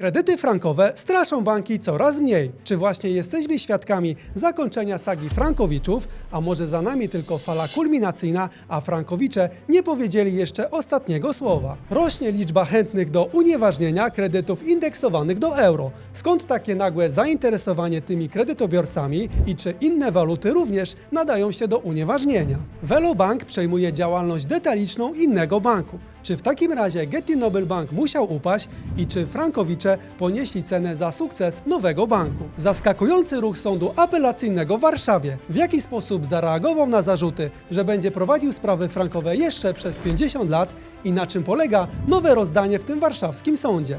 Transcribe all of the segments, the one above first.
Kredyty frankowe straszą banki coraz mniej. Czy właśnie jesteśmy świadkami zakończenia sagi Frankowiczów, a może za nami tylko fala kulminacyjna, a Frankowicze nie powiedzieli jeszcze ostatniego słowa? Rośnie liczba chętnych do unieważnienia kredytów indeksowanych do euro. Skąd takie nagłe zainteresowanie tymi kredytobiorcami i czy inne waluty również nadają się do unieważnienia? Velobank przejmuje działalność detaliczną innego banku. Czy w takim razie Getty Nobel Bank musiał upaść i czy Frankowicze ponieśli cenę za sukces nowego banku? Zaskakujący ruch sądu apelacyjnego w Warszawie. W jaki sposób zareagował na zarzuty, że będzie prowadził sprawy frankowe jeszcze przez 50 lat i na czym polega nowe rozdanie w tym warszawskim sądzie?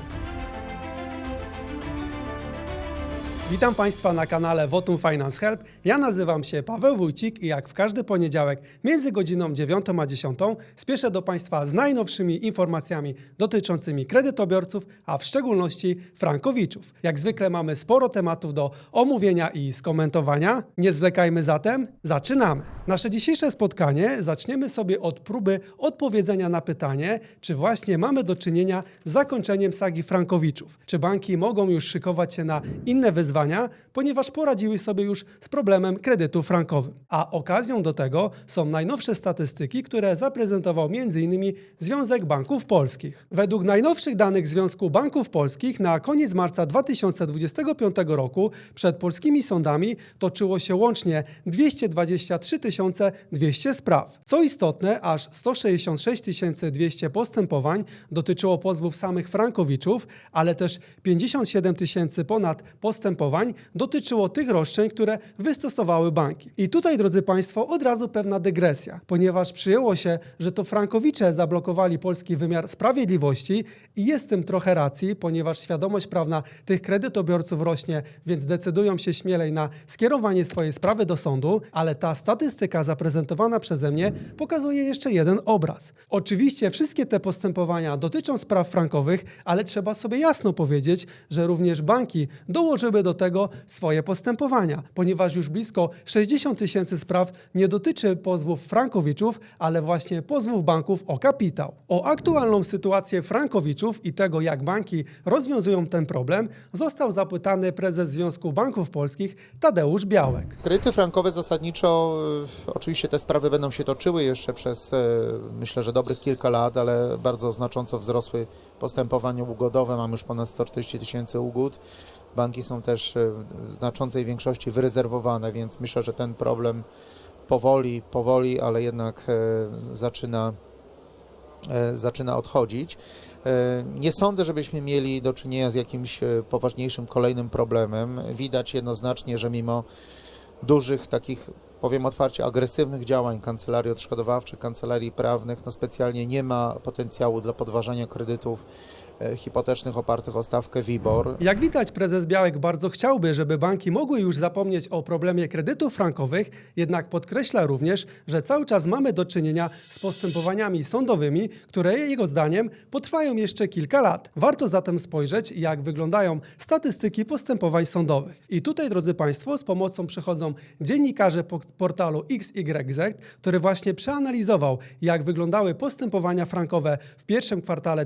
Witam Państwa na kanale Votum Finance Help. Ja nazywam się Paweł Wójcik i jak w każdy poniedziałek między godziną 9 a 10 spieszę do Państwa z najnowszymi informacjami dotyczącymi kredytobiorców, a w szczególności frankowiczów. Jak zwykle mamy sporo tematów do omówienia i skomentowania. Nie zwlekajmy zatem, zaczynamy. Nasze dzisiejsze spotkanie zaczniemy sobie od próby odpowiedzenia na pytanie, czy właśnie mamy do czynienia z zakończeniem sagi frankowiczów. Czy banki mogą już szykować się na inne wyzwania, ponieważ poradziły sobie już z problemem kredytu frankowym. A okazją do tego są najnowsze statystyki, które zaprezentował m.in. Związek Banków Polskich. Według najnowszych danych Związku Banków Polskich na koniec marca 2025 roku przed polskimi sądami toczyło się łącznie 223 200 spraw. Co istotne, aż 166 200 postępowań dotyczyło pozwów samych frankowiczów, ale też 57 tysięcy ponad postępowań dotyczyło tych roszczeń, które wystosowały banki. I tutaj, drodzy Państwo, od razu pewna dygresja, ponieważ przyjęło się, że to frankowicze zablokowali polski wymiar sprawiedliwości i jest tym trochę racji, ponieważ świadomość prawna tych kredytobiorców rośnie, więc decydują się śmielej na skierowanie swojej sprawy do sądu, ale ta statystyka zaprezentowana przeze mnie pokazuje jeszcze jeden obraz. Oczywiście wszystkie te postępowania dotyczą spraw frankowych, ale trzeba sobie jasno powiedzieć, że również banki dołożyły do tego swoje postępowania, ponieważ już blisko 60 tysięcy spraw nie dotyczy pozwów frankowiczów, ale właśnie pozwów banków o kapitał. O aktualną sytuację frankowiczów i tego, jak banki rozwiązują ten problem, został zapytany prezes Związku Banków Polskich Tadeusz Białek. Kredyty frankowe zasadniczo, y, oczywiście te sprawy będą się toczyły jeszcze przez, y, myślę, że dobrych kilka lat, ale bardzo znacząco wzrosły postępowania ugodowe. Mamy już ponad 140 tysięcy ugód. Banki są też y, w znaczącej większości wyrezerwowane, więc myślę, że ten problem powoli, powoli, ale jednak y, zaczyna, y, zaczyna odchodzić. E, Nie sądzę, żebyśmy mieli do czynienia z jakimś e, poważniejszym kolejnym problemem. Widać jednoznacznie, że mimo dużych takich, powiem otwarcie, agresywnych działań kancelarii odszkodowawczych, kancelarii prawnych, no specjalnie nie ma potencjału dla podważania kredytów e, hipotecznych opartych o stawkę WIBOR. Jak widać, prezes Białek bardzo chciałby, żeby banki mogły już zapomnieć o problemie kredytów frankowych, jednak podkreśla również, że cały czas mamy do czynienia z postępowaniami sądowymi, które jego zdaniem potrwają jeszcze kilka lat. Warto zatem spojrzeć, jak wyglądają statystyki postępowań sądowych. I tutaj, drodzy Państwo, z pomocą przychodzą dziennikarze po- portalu XYZ, który właśnie przeanalizował, jak wyglądały postępowania frankowe w pierwszym kwartale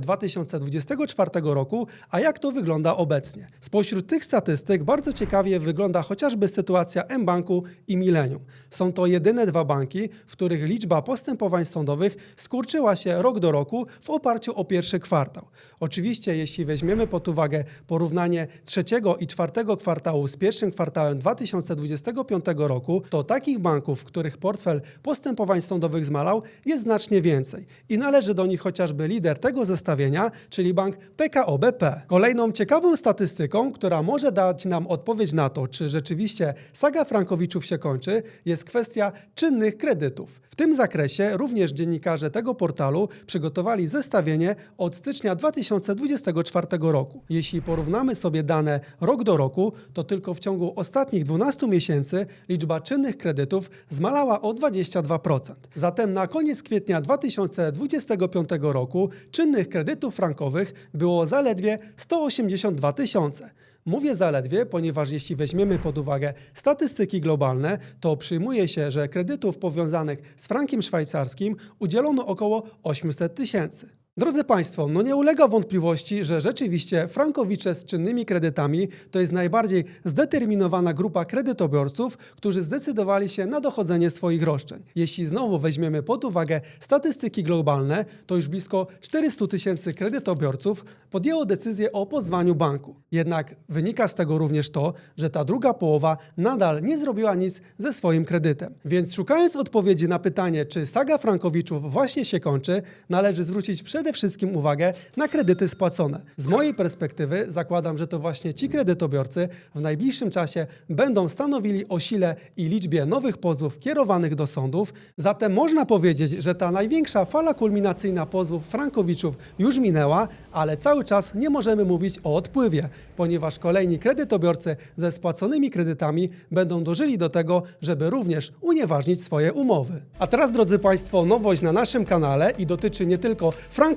2024 roku, a jak to wygląda obecnie. Spośród tych statystyk bardzo ciekawie wygląda chociażby sytuacja mBanku i Millennium. Są to jedyne dwa banki, w których liczba postępowań sądowych skurczyła się rok do roku w oparciu o pierwszy kwartał. Oczywiście, jeśli weźmiemy pod uwagę porównanie trzeciego i czwartego kwartału z pierwszym kwartałem 2025 roku, to takich banków, w których portfel postępowań sądowych zmalał, jest znacznie więcej. I należy do nich chociażby lider tego zestawienia, czyli bank PKO BP. Kolejną ciekawą statystyką, która może dać nam odpowiedź na to, czy rzeczywiście saga Frankowiczów się kończy, jest kwestia czynnych kredytów. W tym zakresie również dziennikarze tego portalu przygotowali zestawienie od stycznia 2024 roku. Jeśli porównamy sobie dane rok do roku, to tylko w ciągu ostatnich 12 miesięcy liczba czynnych kredytów zmalała o 22%. Zatem na koniec kwietnia 2025 roku czynnych kredytów frankowych było zaledwie 182 tysiące. Mówię zaledwie, ponieważ jeśli weźmiemy pod uwagę statystyki globalne, to przyjmuje się, że kredytów powiązanych z frankiem szwajcarskim udzielono około 800 tysięcy. Drodzy Państwo, no nie ulega wątpliwości, że rzeczywiście frankowicze z czynnymi kredytami to jest najbardziej zdeterminowana grupa kredytobiorców, którzy zdecydowali się na dochodzenie swoich roszczeń. Jeśli znowu weźmiemy pod uwagę statystyki globalne, to już blisko 400 tysięcy kredytobiorców podjęło decyzję o pozwaniu banku. Jednak wynika z tego również to, że ta druga połowa nadal nie zrobiła nic ze swoim kredytem. Więc szukając odpowiedzi na pytanie, czy saga frankowiczów właśnie się kończy, należy zwrócić przede wszystkim uwagę na kredyty spłacone. Z mojej perspektywy zakładam, że to właśnie ci kredytobiorcy w najbliższym czasie będą stanowili o sile i liczbie nowych pozwów kierowanych do sądów. Zatem można powiedzieć, że ta największa fala kulminacyjna pozwów frankowiczów już minęła, ale cały czas nie możemy mówić o odpływie, ponieważ kolejni kredytobiorcy ze spłaconymi kredytami będą dożyli do tego, żeby również unieważnić swoje umowy. A teraz, drodzy Państwo, nowość na naszym kanale i dotyczy nie tylko frankowiczów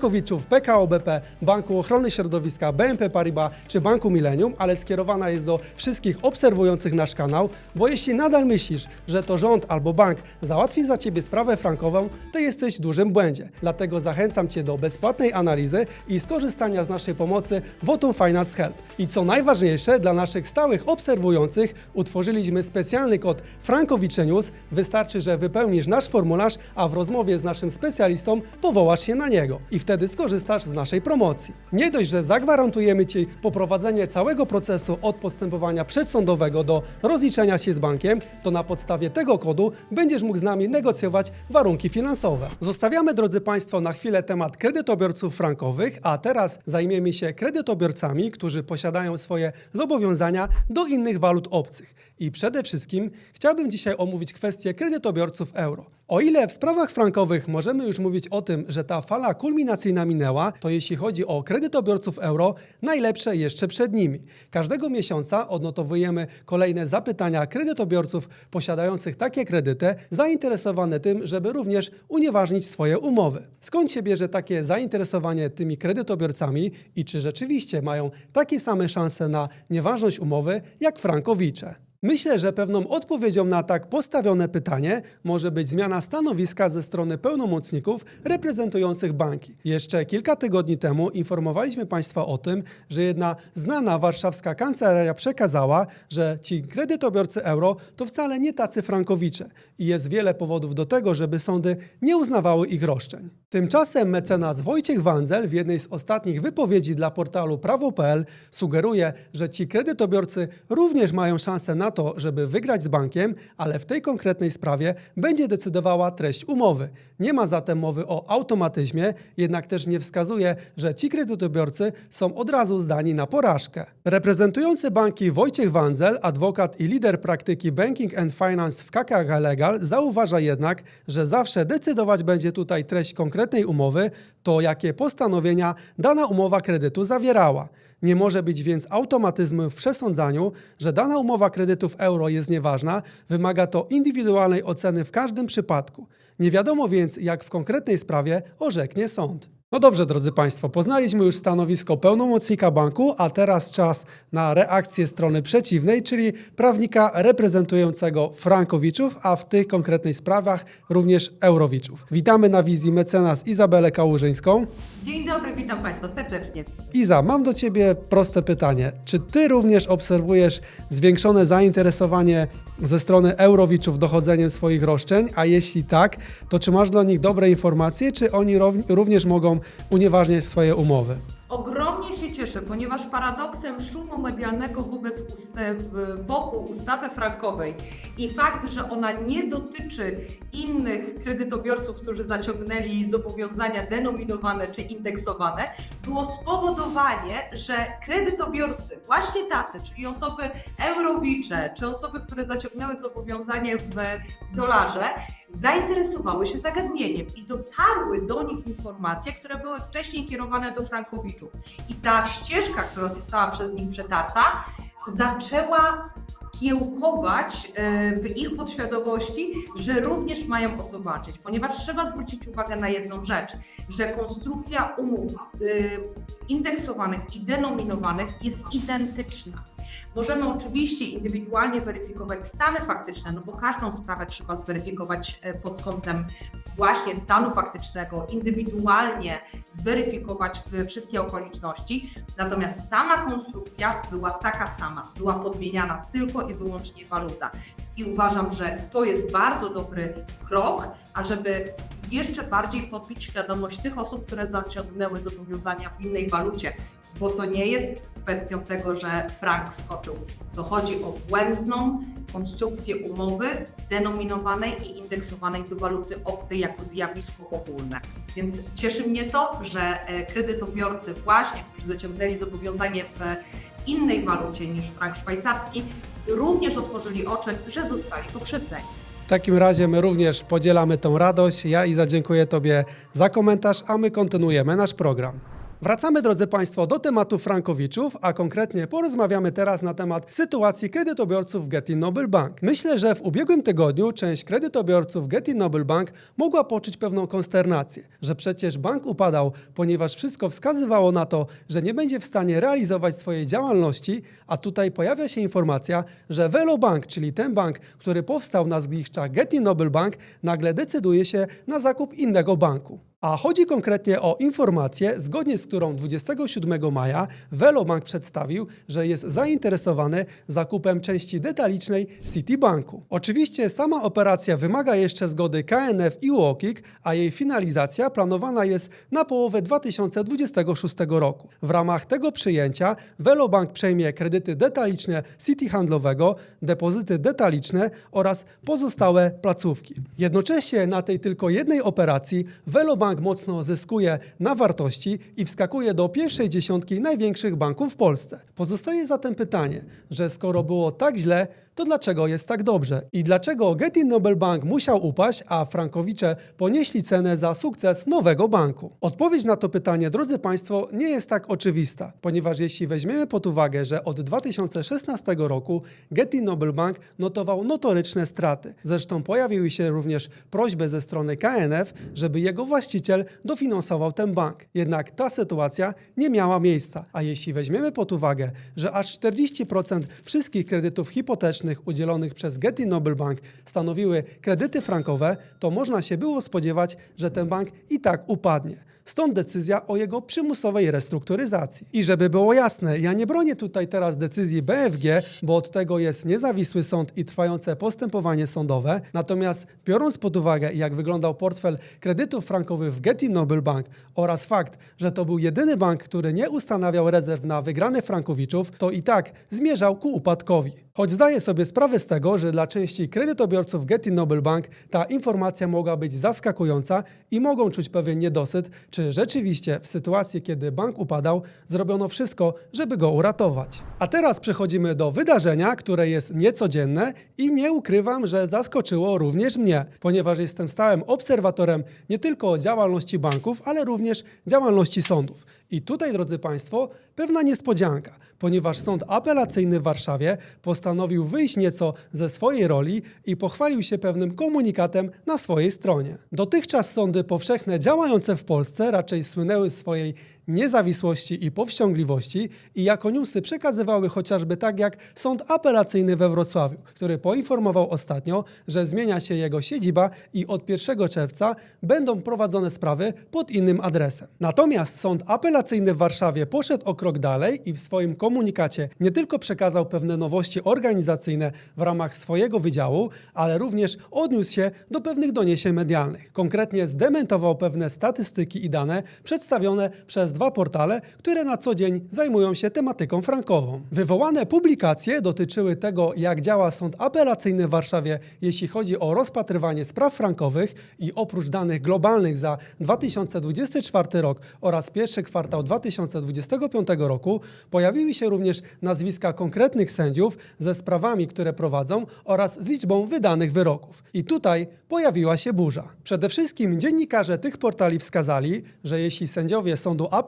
PKO BP, Banku Ochrony Środowiska, BNP Paribas czy Banku Millennium, ale skierowana jest do wszystkich obserwujących nasz kanał, bo jeśli nadal myślisz, że to rząd albo bank załatwi za Ciebie sprawę frankową, to jesteś w dużym błędzie. Dlatego zachęcam Cię do bezpłatnej analizy i skorzystania z naszej pomocy Votum Finance Help. I co najważniejsze, dla naszych stałych obserwujących utworzyliśmy specjalny kod Frankowicze News. Wystarczy, że wypełnisz nasz formularz, a w rozmowie z naszym specjalistą powołasz się na niego i wtedy skorzystasz z naszej promocji. Nie dość, że zagwarantujemy Ci poprowadzenie całego procesu od postępowania przedsądowego do rozliczenia się z bankiem, to na podstawie tego kodu będziesz mógł z nami negocjować warunki finansowe. Zostawiamy, drodzy Państwo, na chwilę temat kredytobiorców frankowych, a teraz zajmiemy się kredytobiorcami, którzy posiadają swoje zobowiązania do innych walut obcych. I przede wszystkim chciałbym dzisiaj omówić kwestię kredytobiorców euro. O ile w sprawach frankowych możemy już mówić o tym, że ta fala kulminacyjna minęła, to jeśli chodzi o kredytobiorców euro, najlepsze jeszcze przed nimi. Każdego miesiąca odnotowujemy kolejne zapytania kredytobiorców posiadających takie kredyty, zainteresowane tym, żeby również unieważnić swoje umowy. Skąd się bierze takie zainteresowanie tymi kredytobiorcami i czy rzeczywiście mają takie same szanse na nieważność umowy jak frankowicze? Myślę, że pewną odpowiedzią na tak postawione pytanie może być zmiana stanowiska ze strony pełnomocników reprezentujących banki. Jeszcze kilka tygodni temu informowaliśmy Państwa o tym, że jedna znana warszawska kancelaria przekazała, że ci kredytobiorcy euro to wcale nie tacy frankowicze i jest wiele powodów do tego, żeby sądy nie uznawały ich roszczeń. Tymczasem mecenas Wojciech Wandzel w jednej z ostatnich wypowiedzi dla portalu prawo.pl sugeruje, że ci kredytobiorcy również mają szansę na to, żeby wygrać z bankiem, ale w tej konkretnej sprawie będzie decydowała treść umowy. Nie ma zatem mowy o automatyzmie, jednak też nie wskazuje, że ci kredytobiorcy są od razu zdani na porażkę. Reprezentujący banki Wojciech Wandzel, adwokat i lider praktyki Banking and Finance w KKG Legal, zauważa jednak, że zawsze decydować będzie tutaj treść konkretnej umowy, to jakie postanowienia dana umowa kredytu zawierała. Nie może być więc automatyzmu w przesądzaniu, że dana umowa kredytu w euro jest nieważna, wymaga to indywidualnej oceny w każdym przypadku. Nie wiadomo więc, jak w konkretnej sprawie orzeknie sąd. No dobrze, drodzy Państwo, poznaliśmy już stanowisko pełnomocnika banku, a teraz czas na reakcję strony przeciwnej, czyli prawnika reprezentującego frankowiczów, a w tych konkretnych sprawach również eurowiczów. Witamy na wizji mecenas Izabelę Kałużyńską. Dzień dobry, witam Państwa serdecznie. Iza, mam do Ciebie proste pytanie. Czy Ty również obserwujesz zwiększone zainteresowanie ze strony eurowiczów dochodzeniem swoich roszczeń? A jeśli tak, to czy masz dla nich dobre informacje, czy oni również mogą unieważniać swoje umowy? Ogromnie się cieszę, ponieważ paradoksem szumu medialnego wobec ustaw, wokół ustawy frankowej i fakt, że ona nie dotyczy innych kredytobiorców, którzy zaciągnęli zobowiązania denominowane czy indeksowane, było spowodowanie, że kredytobiorcy, właśnie tacy, czyli osoby eurowicze, czy osoby, które zaciągnęły zobowiązanie w dolarze, zainteresowały się zagadnieniem i dotarły do nich informacje, które były wcześniej kierowane do frankowiczów. I ta ścieżka, która została przez nich przetarta, zaczęła kiełkować e, w ich podświadomości, że również mają o co walczyć, ponieważ trzeba zwrócić uwagę na jedną rzecz, że konstrukcja umów e, indeksowanych i denominowanych jest identyczna. Możemy oczywiście indywidualnie weryfikować stany faktyczne, no bo każdą sprawę trzeba zweryfikować e, pod kątem właśnie stanu faktycznego, indywidualnie zweryfikować e, wszystkie okoliczności. Natomiast sama konstrukcja była taka sama, była podmieniana tylko i wyłącznie waluta. I uważam, że to jest bardzo dobry krok, ażeby jeszcze bardziej podbić świadomość tych osób, które zaciągnęły zobowiązania w innej walucie, bo to nie jest kwestią tego, że frank skoczył. To chodzi o błędną konstrukcję umowy denominowanej i indeksowanej do waluty obcej jako zjawisko ogólne. Więc cieszy mnie to, że e, kredytobiorcy właśnie, którzy zaciągnęli zobowiązanie w innej walucie niż frank szwajcarski, również otworzyli oczy, że zostali pokrzywdzeni. W takim razie my również podzielamy tą radość. Ja Iza dziękuję Tobie za komentarz, a my kontynuujemy nasz program. Wracamy, drodzy Państwo, do tematu frankowiczów, a konkretnie porozmawiamy teraz na temat sytuacji kredytobiorców Getty Noble Bank. Myślę, że w ubiegłym tygodniu część kredytobiorców Getty Noble Bank mogła poczuć pewną konsternację, że przecież bank upadał, ponieważ wszystko wskazywało na to, że nie będzie w stanie realizować swojej działalności, a tutaj pojawia się informacja, że Velo Bank, czyli ten bank, który powstał na zgliszczach Getty Noble Bank, nagle decyduje się na zakup innego banku. A chodzi konkretnie o informację, zgodnie z którą 27 maja Velobank przedstawił, że jest zainteresowany zakupem części detalicznej Citibanku. Oczywiście sama operacja wymaga jeszcze zgody KNF i UOKiK, a jej finalizacja planowana jest na połowę 2026 roku. W ramach tego przyjęcia Velobank przejmie kredyty detaliczne City Handlowego, depozyty detaliczne oraz pozostałe placówki. Jednocześnie na tej tylko jednej operacji Velobank mocno zyskuje na wartości i wskakuje do pierwszej dziesiątki największych banków w Polsce. Pozostaje zatem pytanie, że skoro było tak źle, to dlaczego jest tak dobrze? I dlaczego Getty Nobel Bank musiał upaść, a frankowicze ponieśli cenę za sukces nowego banku? Odpowiedź na to pytanie, drodzy Państwo, nie jest tak oczywista, ponieważ jeśli weźmiemy pod uwagę, że od 2016 roku Getty Nobel Bank notował notoryczne straty. Zresztą pojawiły się również prośby ze strony KNF, żeby jego właściciel dofinansował ten bank. Jednak ta sytuacja nie miała miejsca, a jeśli weźmiemy pod uwagę, że aż 40% wszystkich kredytów hipotecznych udzielonych przez Getty Nobel Bank stanowiły kredyty frankowe, to można się było spodziewać, że ten bank i tak upadnie. Stąd decyzja o jego przymusowej restrukturyzacji. I żeby było jasne, ja nie bronię tutaj teraz decyzji BFG, bo od tego jest niezawisły sąd i trwające postępowanie sądowe. Natomiast biorąc pod uwagę, jak wyglądał portfel kredytów frankowych w Getty Nobel Bank oraz fakt, że to był jedyny bank, który nie ustanawiał rezerw na wygrane frankowiczów, to i tak zmierzał ku upadkowi. Choć zdaję sobie sprawę z tego, że dla części kredytobiorców Getty Nobel Bank ta informacja mogła być zaskakująca i mogą czuć pewien niedosyt, czy rzeczywiście w sytuacji, kiedy bank upadał, zrobiono wszystko, żeby go uratować. A teraz przechodzimy do wydarzenia, które jest niecodzienne i nie ukrywam, że zaskoczyło również mnie, ponieważ jestem stałym obserwatorem nie tylko działalności banków, ale również działalności sądów. I tutaj, drodzy Państwo, pewna niespodzianka, ponieważ Sąd Apelacyjny w Warszawie postanowił wyjść nieco ze swojej roli i pochwalił się pewnym komunikatem na swojej stronie. Dotychczas sądy powszechne działające w Polsce raczej słynęły swojej niezawisłości i powściągliwości i jako newsy przekazywały chociażby tak jak Sąd Apelacyjny we Wrocławiu, który poinformował ostatnio, że zmienia się jego siedziba i od 1 czerwca będą prowadzone sprawy pod innym adresem. Natomiast Sąd Apelacyjny w Warszawie poszedł o krok dalej i w swoim komunikacie nie tylko przekazał pewne nowości organizacyjne w ramach swojego wydziału, ale również odniósł się do pewnych doniesień medialnych. Konkretnie zdementował pewne statystyki i dane przedstawione przez dwa portale, które na co dzień zajmują się tematyką frankową. Wywołane publikacje dotyczyły tego, jak działa Sąd Apelacyjny w Warszawie, jeśli chodzi o rozpatrywanie spraw frankowych i oprócz danych globalnych za 2024 rok oraz pierwszy kwartał 2025 roku pojawiły się również nazwiska konkretnych sędziów ze sprawami, które prowadzą oraz z liczbą wydanych wyroków. I tutaj pojawiła się burza. Przede wszystkim dziennikarze tych portali wskazali, że jeśli sędziowie Sądu Apelacyjnego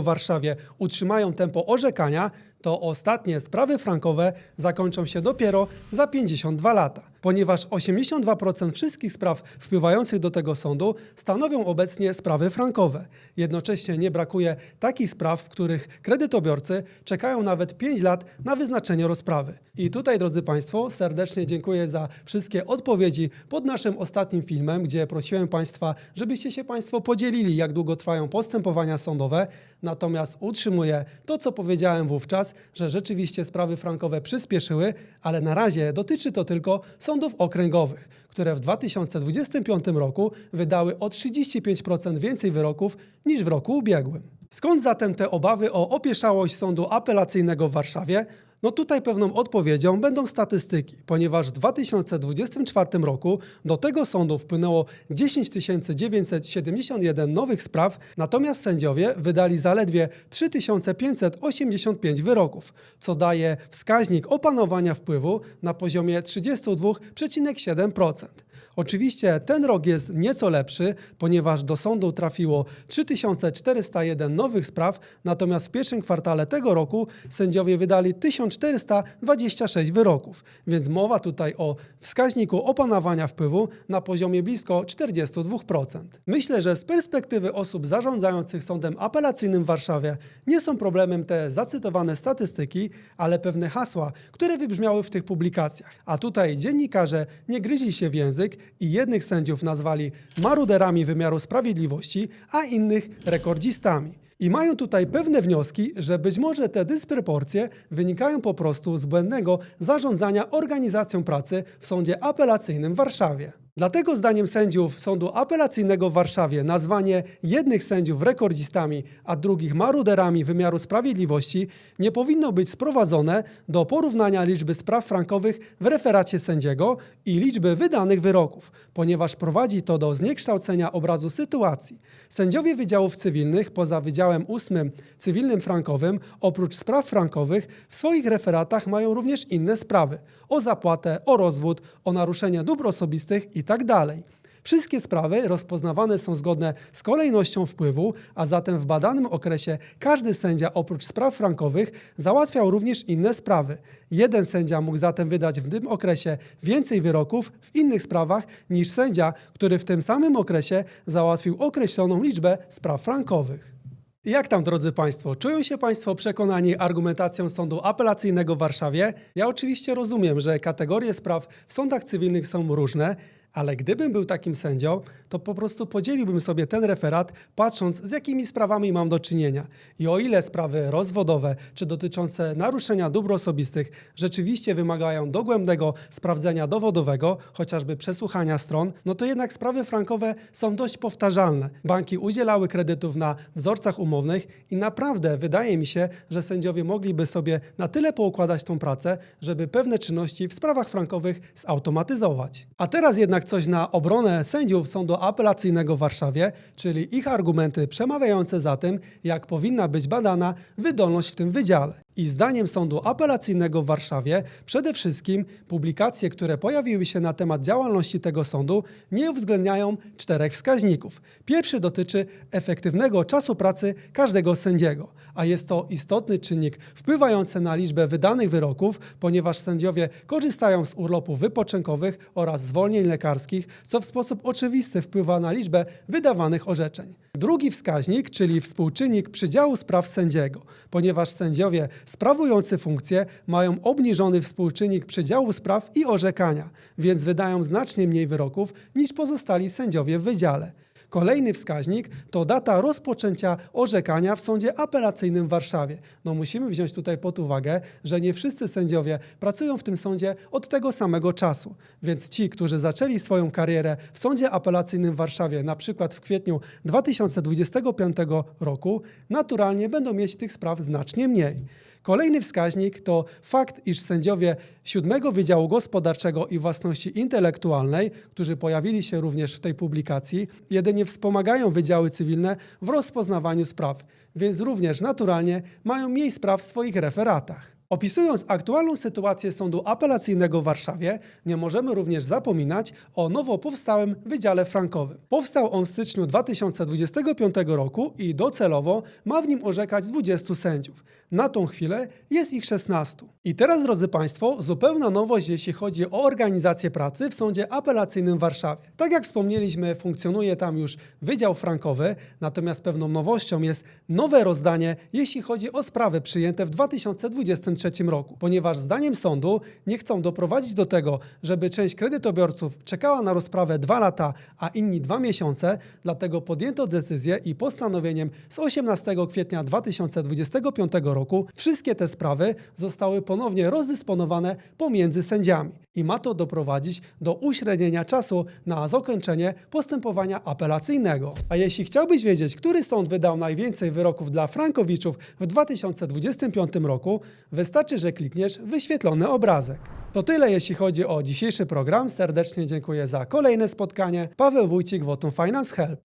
w Warszawie. Utrzymają tempo orzekania, to ostatnie sprawy frankowe zakończą się dopiero za 52 lata, ponieważ 82% wszystkich spraw wpływających do tego sądu stanowią obecnie sprawy frankowe. Jednocześnie nie brakuje takich spraw, w których kredytobiorcy czekają nawet 5 lat na wyznaczenie rozprawy. I tutaj, drodzy Państwo, serdecznie dziękuję za wszystkie odpowiedzi pod naszym ostatnim filmem, gdzie prosiłem Państwa, żebyście się Państwo podzielili, jak długo trwają postępowania sądowe. Natomiast utrzymuję to, co powiedziałem wówczas, że rzeczywiście sprawy frankowe przyspieszyły, ale na razie dotyczy to tylko sądów okręgowych, które w 2025 roku wydały o 35% więcej wyroków niż w roku ubiegłym. Skąd zatem te obawy o opieszałość sądu apelacyjnego w Warszawie? No tutaj pewną odpowiedzią będą statystyki, ponieważ w 2024 roku do tego sądu wpłynęło 10 971 nowych spraw, natomiast sędziowie wydali zaledwie 3585 wyroków, co daje wskaźnik opanowania wpływu na poziomie 32,7%. Oczywiście ten rok jest nieco lepszy, ponieważ do sądu trafiło 3401 nowych spraw, natomiast w pierwszym kwartale tego roku sędziowie wydali 1426 wyroków, więc mowa tutaj o wskaźniku opanowania wpływu na poziomie blisko 42%. Myślę, że z perspektywy osób zarządzających sądem apelacyjnym w Warszawie nie są problemem te zacytowane statystyki, ale pewne hasła, które wybrzmiały w tych publikacjach. A tutaj dziennikarze nie gryźli się w język i jednych sędziów nazwali maruderami wymiaru sprawiedliwości, a innych rekordzistami. I mają tutaj pewne wnioski, że być może te dysproporcje wynikają po prostu z błędnego zarządzania organizacją pracy w sądzie apelacyjnym w Warszawie. Dlatego zdaniem sędziów Sądu Apelacyjnego w Warszawie nazwanie jednych sędziów rekordzistami, a drugich maruderami wymiaru sprawiedliwości nie powinno być sprowadzone do porównania liczby spraw frankowych w referacie sędziego i liczby wydanych wyroków, ponieważ prowadzi to do zniekształcenia obrazu sytuacji. Sędziowie wydziałów cywilnych poza Wydziałem 8 Cywilnym Frankowym oprócz spraw frankowych w swoich referatach mają również inne sprawy o zapłatę, o rozwód, o naruszenie dóbr osobistych itd. Wszystkie sprawy rozpoznawane są zgodne z kolejnością wpływu, a zatem w badanym okresie każdy sędzia oprócz spraw frankowych załatwiał również inne sprawy. Jeden sędzia mógł zatem wydać w tym okresie więcej wyroków w innych sprawach niż sędzia, który w tym samym okresie załatwił określoną liczbę spraw frankowych. Jak tam, drodzy Państwo? Czują się Państwo przekonani argumentacją Sądu Apelacyjnego w Warszawie? Ja oczywiście rozumiem, że kategorie spraw w sądach cywilnych są różne, ale gdybym był takim sędzią, to po prostu podzieliłbym sobie ten referat, patrząc z jakimi sprawami mam do czynienia. I o ile sprawy rozwodowe czy dotyczące naruszenia dóbr osobistych rzeczywiście wymagają dogłębnego sprawdzenia dowodowego, chociażby przesłuchania stron, no to jednak sprawy frankowe są dość powtarzalne. Banki udzielały kredytów na wzorcach umownych i naprawdę wydaje mi się, że sędziowie mogliby sobie na tyle poukładać tą pracę, żeby pewne czynności w sprawach frankowych zautomatyzować. A teraz jednak coś na obronę sędziów Sądu Apelacyjnego w Warszawie, czyli ich argumenty przemawiające za tym, jak powinna być badana wydolność w tym wydziale. I zdaniem Sądu Apelacyjnego w Warszawie przede wszystkim publikacje, które pojawiły się na temat działalności tego sądu, nie uwzględniają czterech wskaźników. Pierwszy dotyczy efektywnego czasu pracy każdego sędziego, a jest to istotny czynnik wpływający na liczbę wydanych wyroków, ponieważ sędziowie korzystają z urlopów wypoczynkowych oraz zwolnień lekarskich, co w sposób oczywisty wpływa na liczbę wydawanych orzeczeń. Drugi wskaźnik, czyli współczynnik przydziału spraw sędziego, ponieważ sędziowie sprawujący funkcję mają obniżony współczynnik przydziału spraw i orzekania, więc wydają znacznie mniej wyroków niż pozostali sędziowie w wydziale. Kolejny wskaźnik to data rozpoczęcia orzekania w sądzie apelacyjnym w Warszawie. No musimy wziąć tutaj pod uwagę, że nie wszyscy sędziowie pracują w tym sądzie od tego samego czasu. Więc ci, którzy zaczęli swoją karierę w sądzie apelacyjnym w Warszawie, na przykład w kwietniu 2025 roku, naturalnie będą mieć tych spraw znacznie mniej. Kolejny wskaźnik to fakt, iż sędziowie siódmego Wydziału Gospodarczego i Własności Intelektualnej, którzy pojawili się również w tej publikacji, jedynie wspomagają wydziały cywilne w rozpoznawaniu spraw, więc również naturalnie mają mniej spraw w swoich referatach. Opisując aktualną sytuację Sądu Apelacyjnego w Warszawie, nie możemy również zapominać o nowo powstałym Wydziale Frankowym. Powstał on w styczniu 2025 roku i docelowo ma w nim orzekać 20 sędziów. Na tą chwilę jest ich 16. I teraz, drodzy Państwo, zupełna nowość, jeśli chodzi o organizację pracy w Sądzie Apelacyjnym w Warszawie. Tak jak wspomnieliśmy, funkcjonuje tam już Wydział Frankowy, natomiast pewną nowością jest nowe rozdanie, jeśli chodzi o sprawy przyjęte w 2023 roku, ponieważ zdaniem sądu nie chcą doprowadzić do tego, żeby część kredytobiorców czekała na rozprawę dwa lata, a inni dwa miesiące, dlatego podjęto decyzję i postanowieniem z 18 kwietnia 2025 roku wszystkie te sprawy zostały ponownie rozdysponowane pomiędzy sędziami i ma to doprowadzić do uśrednienia czasu na zakończenie postępowania apelacyjnego. A jeśli chciałbyś wiedzieć, który sąd wydał najwięcej wyroków dla Frankowiczów w 2025 roku, że klikniesz wyświetlony obrazek. To tyle, jeśli chodzi o dzisiejszy program. Serdecznie dziękuję za kolejne spotkanie. Paweł Wójcik, Wotum Finance Help.